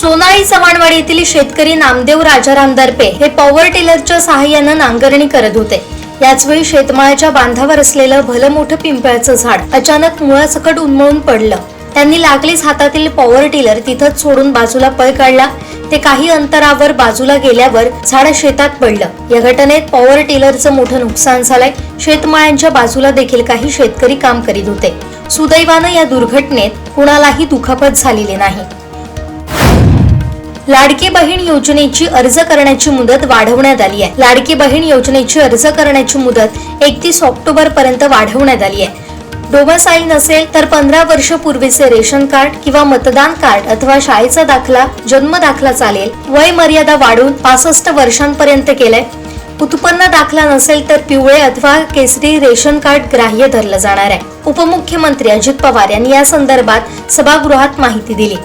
सोनाळी चव्हाणवाडी येथील शेतकरी नामदेव राजाराम दर्पे हे पॉवर टिलरच्या सहाय्यानं नांगरणी करत होते. याचवेळी शेतमाळ्याच्या बांधावर असलेलं भलं मोठं पिंपळाचं झाड अचानक मुळासकट उन्मळून पडलं. त्यांनी लागलीच हातातील पॉवर टिलर तिथंच सोडून बाजूला पळ काढला. ते काही अंतरावर बाजूला गेल्यावर झाड शेतात पडलं. या घटनेत पॉवर टिलरचं मोठं नुकसान झालंय. शेतमाळ्यांच्या बाजूला देखील काही शेतकरी काम करीत होते. सुदैवानं या दुर्घटनेत कुणालाही दुखापत झालेली नाही. लाडकी बहीण योजनेची अर्ज करण्याची मुदत वाढवण्यात आली आहे. लाडकी बहीण योजनेची अर्ज करण्याची मुदत एकतीस ऑक्टोबर पर्यंत वाढवण्यात आली आहे. डोमासाईल नसेल तर पंधरा वर्ष पूर्वीचे रेशन कार्ड किंवा मतदान कार्ड अथवा शाळेचा दाखला जन्म दाखला चालेल. वय मर्यादा वाढून पासष्ट वर्षांपर्यंत केलंय. उत्पन्न दाखला नसेल तर पिवळे अथवा केसरी रेशन कार्ड ग्राह्य धरलं जाणार आहे. उपमुख्यमंत्री अजित पवार यांनी या संदर्भात सभागृहात माहिती दिली.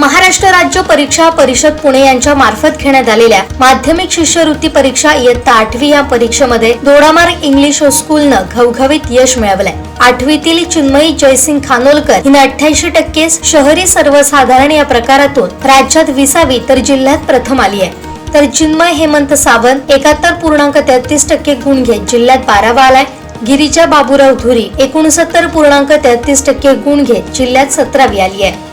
महाराष्ट्र राज्य परीक्षा परिषद पुणे यांच्या मार्फत घेण्यात आलेल्या माध्यमिक शिष्यवृत्ती परीक्षा इयत्ता आठवी या परीक्षेमध्ये दोडामार्ग इंग्लिश स्कूलनं घवघवीत यश मिळवलंय. आठवीतील चिन्मयी जयसिंग खानोलकर हिने अठ्ठ्याऐंशी टक्के शहरी सर्वसाधारण या प्रकारातून राज्यात विसावी तर जिल्ह्यात प्रथम आली आहे तर चिन्मय हेमंत सावंत एकाहत्तर पूर्णांक तेहतीस टक्के गुण घेत जिल्ह्यात बारावा आलाय. गिरीजा बाबूराव धुरी एकोणसत्तर पूर्णांक तेहतीस टक्के गुण घेत जिल्ह्यात सतरावी आली आहे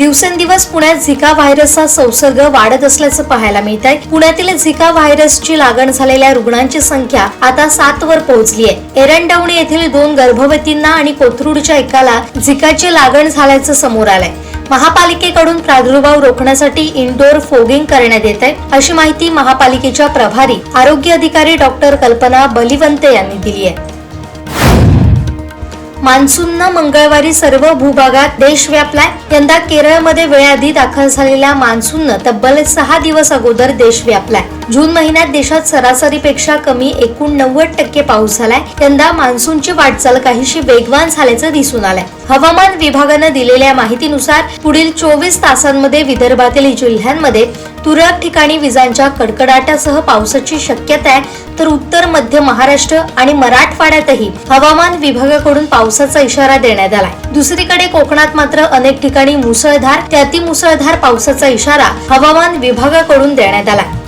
दिवसेंदिवस पुण्यात झिका व्हायरसचा संसर्ग वाढत असल्याचं पाहायला मिळत आहे पुण्यातील झिका व्हायरसची लागण झालेल्या रुग्णांची संख्या आता सात वर पोहोचली आहे. एरंडवणी येथील दोन गर्भवतींना आणि कोथरूडच्या एकाला झिकाची लागण झाल्याचं समोर आलंय. महापालिकेकडून प्रादुर्भाव रोखण्यासाठी इनडोअर फोगिंग करण्यात येत आहे अशी माहिती महापालिकेच्या प्रभारी आरोग्य अधिकारी डॉक्टर कल्पना बलिवंते यांनी दिली आहे. मान्सूननं मंगळवारी सर्व भूभागात देश व्यापलाय यंदा केरळमध्ये वेळाआधी दाखल झालेल्या मान्सूननं तब्बल सहा दिवस अगोदर देश व्यापलाय जून महिन्यात देशात सरासरीपेक्षा कमी एकूण नव्वद टक्के पाऊस झालाय. यंदा मान्सूनची वाटचाल काहीशी वेगवान झाल्याचं दिसून आलंय. हवामान विभागानं दिलेल्या माहितीनुसार पुढील चोवीस तासांमध्ये विदर्भातील जिल्ह्यांमध्ये तुरळक ठिकाणी विजांच्या कडकडाटासह पावसाची शक्यता आहे. तर उत्तर मध्य महाराष्ट्र आणि मराठवाड्यातही हवामान विभागाकडून पावसाचा इशारा देण्यात आलाय. दुसरीकडे कोकणात मात्र अनेक ठिकाणी मुसळधार ते अतिमुसळधार पावसाचा इशारा हवामान विभागाकडून देण्यात आलाय.